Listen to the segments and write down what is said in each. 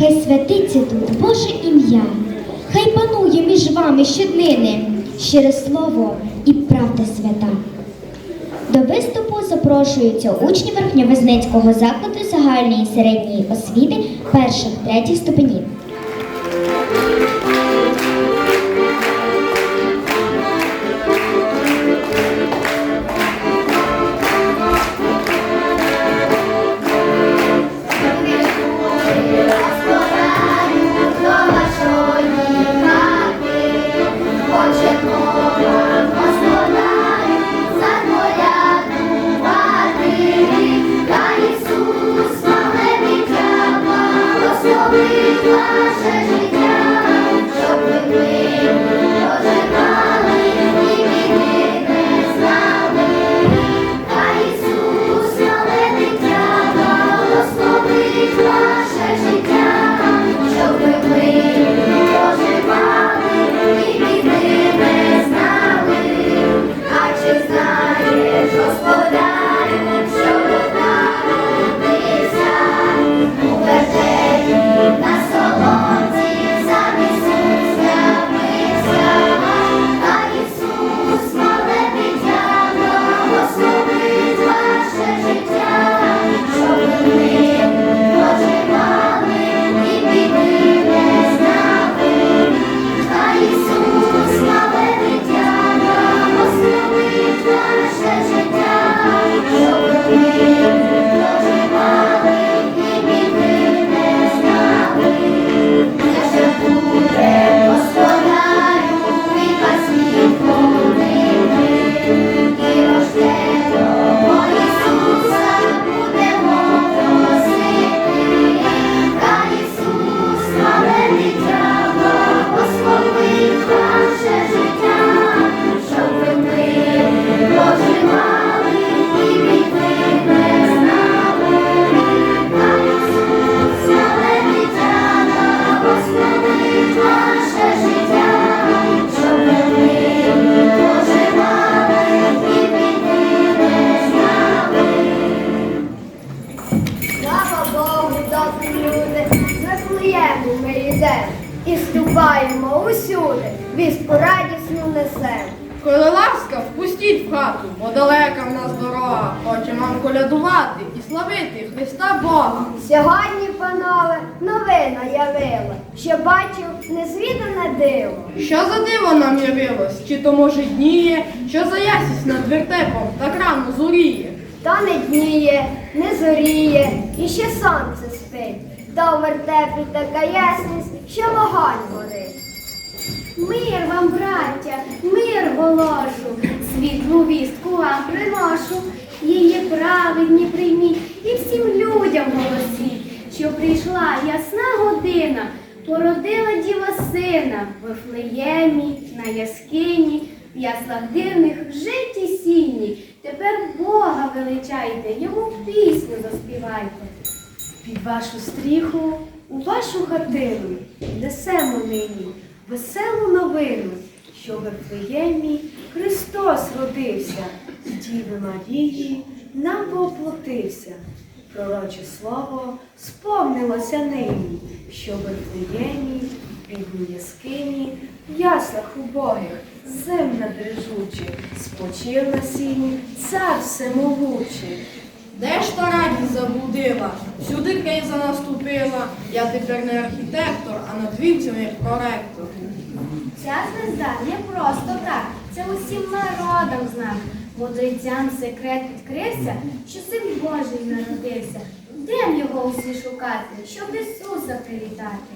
Хай святиться тут Боже ім'я, хай панує між вами щоднини, щире слово і правда свята. До виступу запрошуються учні Верхньовезнецького закладу загальної середньої освіти перших третіх ступенів. То може дніє, що за ясність над вертепом так рано зоріє? Та не дніє, не зоріє, і ще сонце спить. Та у вертепі така ясність, що вогонь горить. Мир вам, браття, мир голошу, світлу вістку вам приношу, її праведні прийміть і всім людям голосіть, що прийшла ясна година, породила діва сина в Вифлеємі, на яскині, в яслах дивних в житті сіні. Тепер Бога величайте, йому пісню заспівайте. Під вашу стріху, у вашу хатину несемо нині веселу новину, що в Вифлеємі Христос родився, з Діви Марії нам воплотився. Пророче слово сповнилося нині, що в Вифлеємі, бідній яскині, в яслах убогих, земна дрижуче, спочив на сіні цар всемогучий. Де ж та радість забудила? Сюди криза наступила. Я тепер не архітектор, а над вівцем як проректор. Ця звезда не просто так, це усім народам знак. Мудрецям секрет відкрився, що син Божий народився. Де його усі шукати, щоб Ісуса привітати?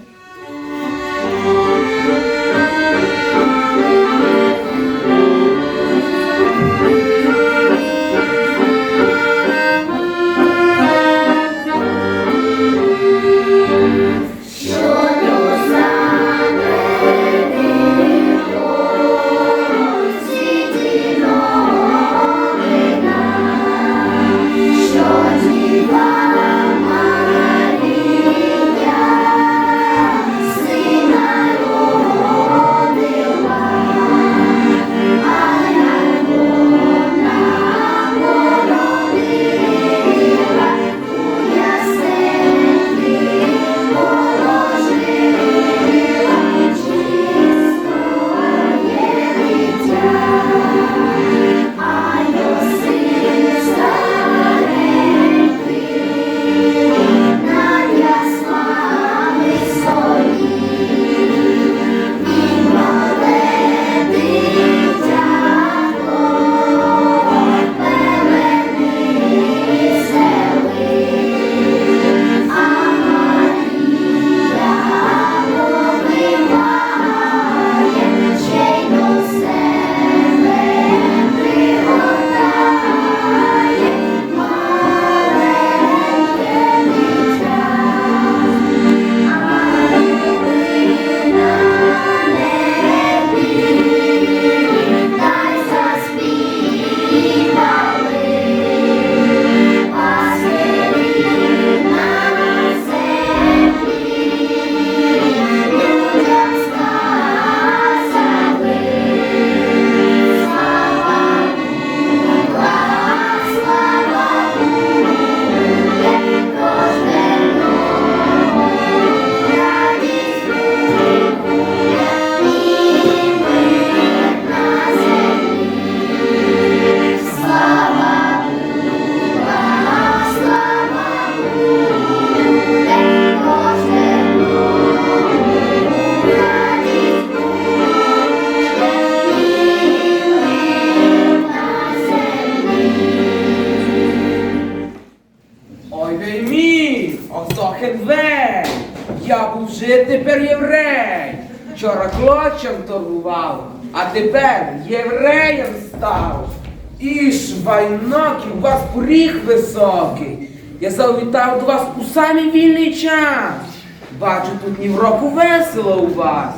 Хедвей! Я був жид, тепер єврей. Вчора клочем торгував, а тепер євреєм став. Іж вайноки, у вас поріг високий. Я завітав до вас у самий вільний час. Бачу, тут ні в року весело у вас.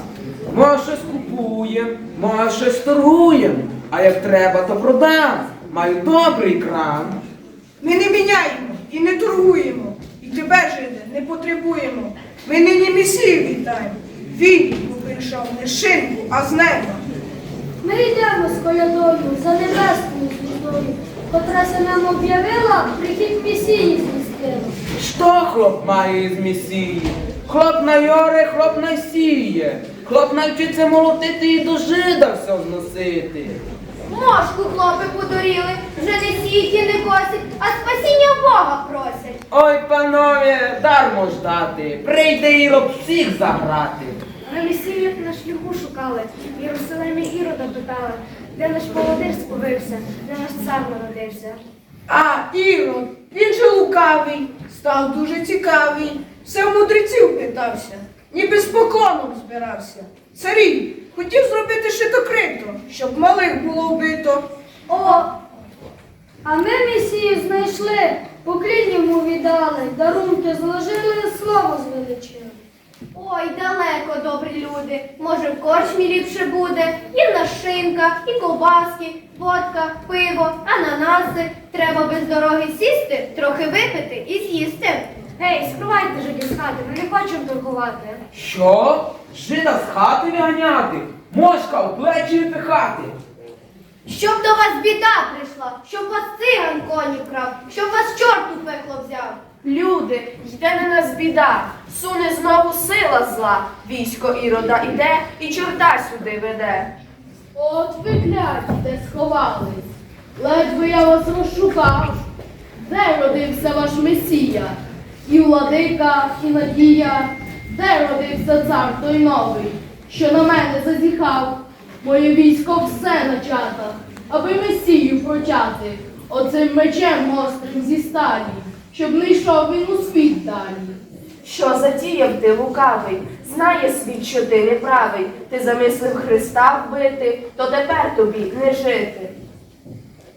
Може щось купуєм, може щось торгуєм, а як треба, то продам. Маю добрий кран. Ми не міняємо і не торгуємо. І тебе, жиде, не потребуємо. Ми нині Месію вітаємо. Він прийшов не шинку, а з неба. Ми йдемо з колядою за небесною звіздою, котра се нам об'явила, прихід Месії звістила. Що хлоп має із місії? Хлоп найоре, хлоп найсіє. Хлоп навчиться молотити і до жида все зносити. Мошку хлопи подуріли, вже не сіють і не косять, а спасіння Бога просять. Ой, панове, дармо ждати. Прийде ірод всіх заграти. Ми Месію на шляху шукали, в Єрусалимі Ірода питали, де наш молодир сповився, де наш цар народився. А Ірод, він же лукавий, став дуже цікавий. Все в мудреців питався, ніби з поклоном збирався. Царі, хотів зробити шитокрито, щоб малих було вбито. О, а ми Месію знайшли, поклін йому віддали, дарунки зложили, слово звеличили. Ой, далеко, добрі люди. Може, в корчмі ліпше буде. І нашинка, і ковбаски, водка, пиво, ананаси. Треба без дороги сісти, трохи випити і з'їсти. Гей, скривайте жиді з хати, ми не хочемо торгувати. Що? Жида з хати виганяти? Мошка в плечі пихати. Щоб до вас біда прийшла, щоб вас циган коні вкрав, щоб вас чорт у пекло взяв. Люди, йде на нас біда, суне знову сила зла. Військо ірода іде і чорта сюди веде. От ви кляті, де сховались. Ледве я вас розшукав. Де родився ваш Месія? І владика, і надія. Де родився цар той новий, що на мене зазіхав? Моє військо все на чатах, аби Месію прочати. Оцим мечем гострим зі сталі, щоб не йшов він у світ далі. Що затіяв ти лукавий? Знає світ, що ти неправий. Ти замислив Христа вбити, то тепер тобі не жити.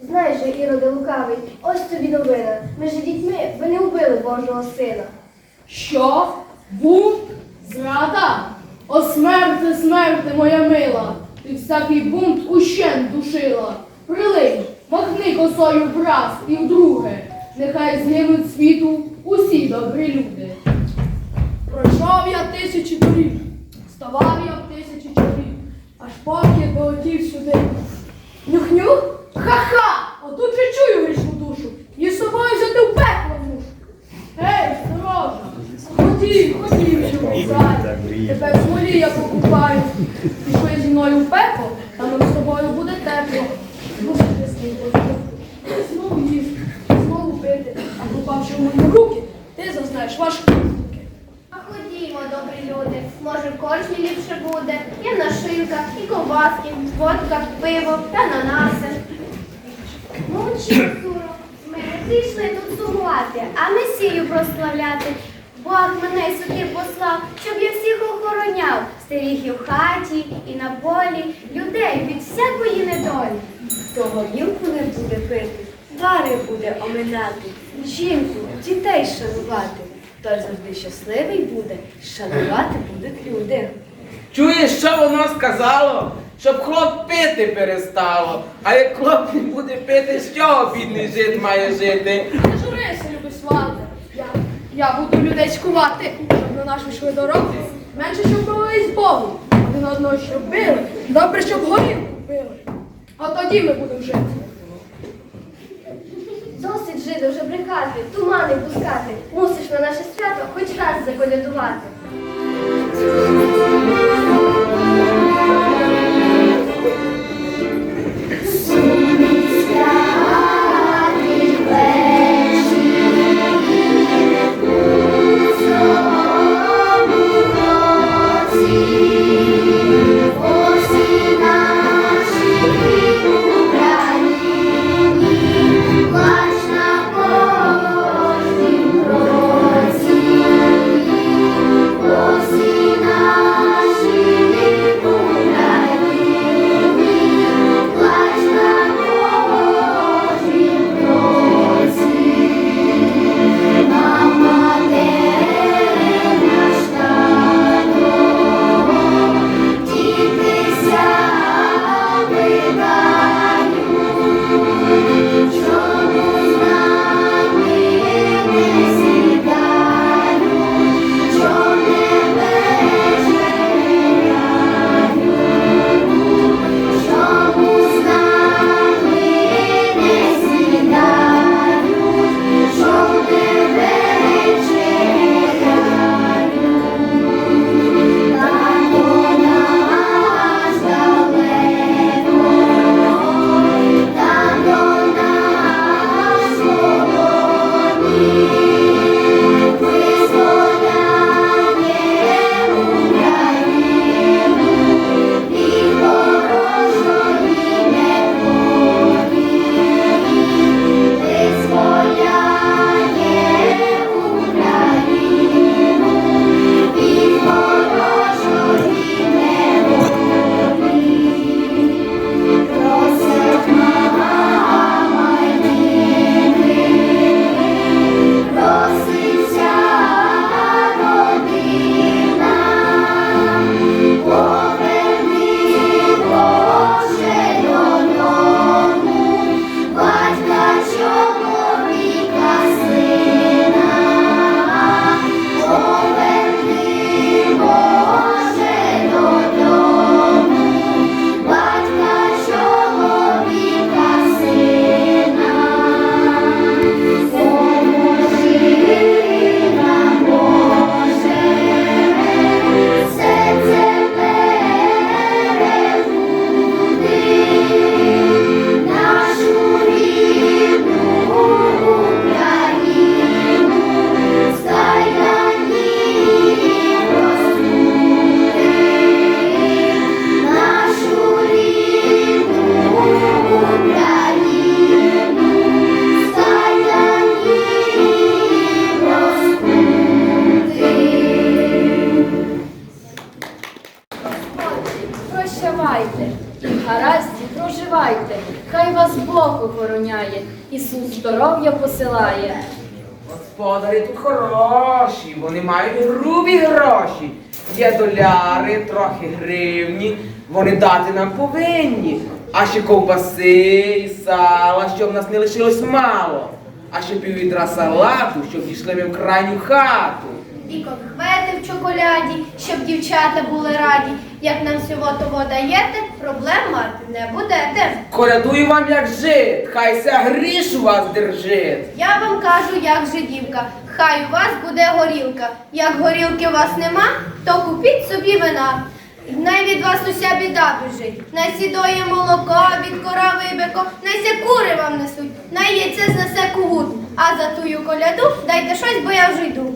Знаєш же, Іроде лукавий, ось тобі новина. Ми ж дітьми, ви не вбили Божого сина. Що? Бунт? Зрада? О смерти, смерти, моя мила, ти всякий бунт ущен душила. Прилинь, махни косою враз і вдруге, нехай згинуть світу усі добрі люди. Пройшов я тисячі доріг, ставав я в тисячі чоловік, аж поки долетів сюди. Нюх-нюх? Ха-ха! Отут же чую грішну душу, і з собою взяти в пекло мушу. Ей, сторожа, ходів, ходів, що ззаді. Тепер в смолі я покупаю. Пішли зі мною в пекло, там нам з тобою буде тепло. Буде тисний Знову їсти, знову пити, а попавши в мої руки, ти зазнаєш важкі руки. А ходімо, добрі люди, може в корчмі ліпше буде. Є нашинка, і ковбаски, водка, пиво, та ананаси. Мовчи, Суро, ми не прийшли тут сумувати, а Месію прославляти. Бог мене сюди послав, щоб я всіх охороняв, стеріг і в хаті, і на полі, людей від всякої недолі. Хто горілку не буде пити, дари буде оминати, жінку, дітей шанувати. Той завжди щасливий буде, шанувати будуть люди. Чуєш, що воно сказало? Щоб хлоп пити перестало. А як хлоп не буде пити, з чого бідний жит має жити? Не журися, любий свати. Я, я буду людей скувати, щоб на нашу йшли дорогу. Менше, щоб молились Богу. Один одного щоб били. Добре, щоб горілку пили. А тоді ми будемо жити. Досить жида вже брехати, тумани пускати. Мусиш на наше свято хоч раз заколядувати. Господарі тут хороші, вони мають грубі гроші. Є доляри, трохи гривні, вони дати нам повинні. А ще ковбаси і сала, щоб нас не лишилось мало. А ще піввідра салату, щоб дійшли ми в крайню хату. І конфети в чоколяді, щоб дівчата були раді. Як нам всього того даєте, проблем мати не будете. Колядую вам як жит, хай ся гріш у вас держить. Я вам кажу, як жидівка, хай у вас буде горілка. Як горілки у вас нема, то купіть собі вина. Най від вас уся біда біжить. Най сідоє молоко від корови і бико, най ся кури вам несуть, най яйце знесе кугут. А за тую коляду дайте щось, бо я вже йду.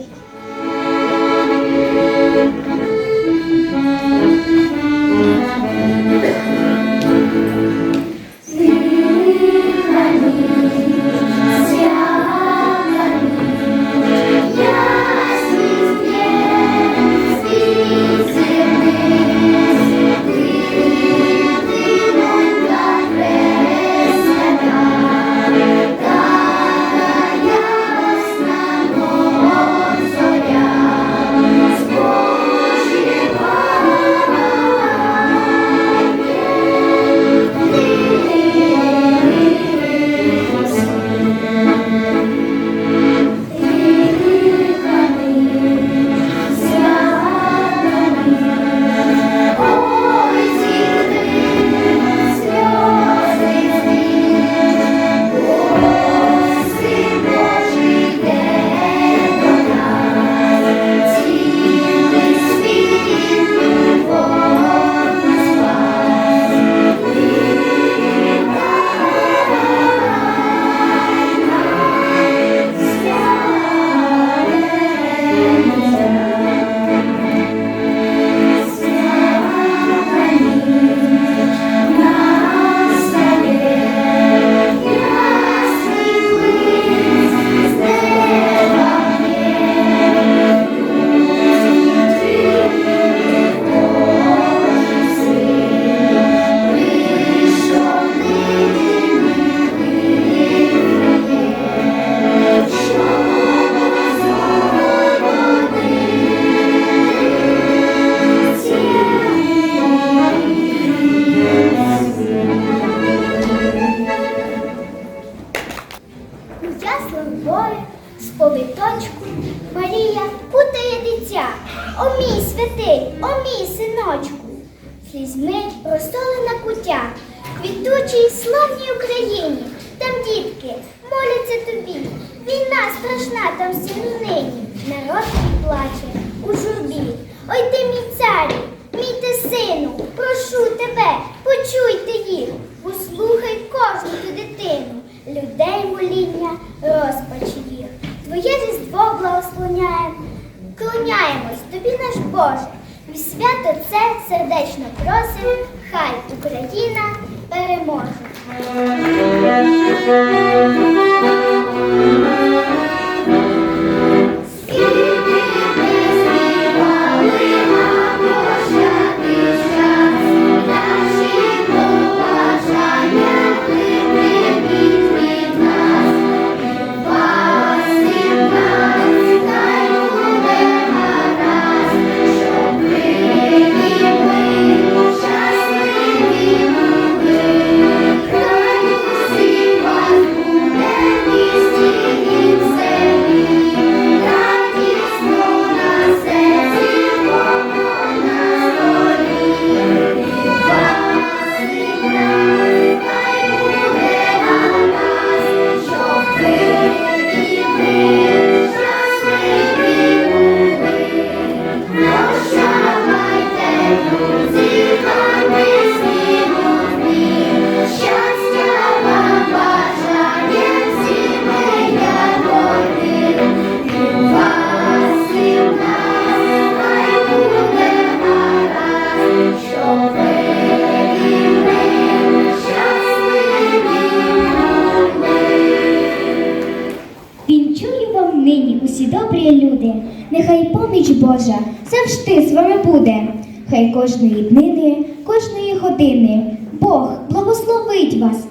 Повиточку, Марія путає дитя. О мій святий, о мій синочку. Слізьми розтолена куття, квітучій славній Україні. Там дітки моляться тобі. Війна страшна там нині. Народ твій плаче у журбі. Ой ти мій царю, мій ти сину, прошу тебе, почуйте їх, послухай кожну ту дитину, людей моління, розпачі їх. Твоє різдво благословляємо, клоняємось тобі, наш Боже. В свято це сердечно просимо, хай Україна переможе. Хай кожної днини, кожної години. Бог благословить вас,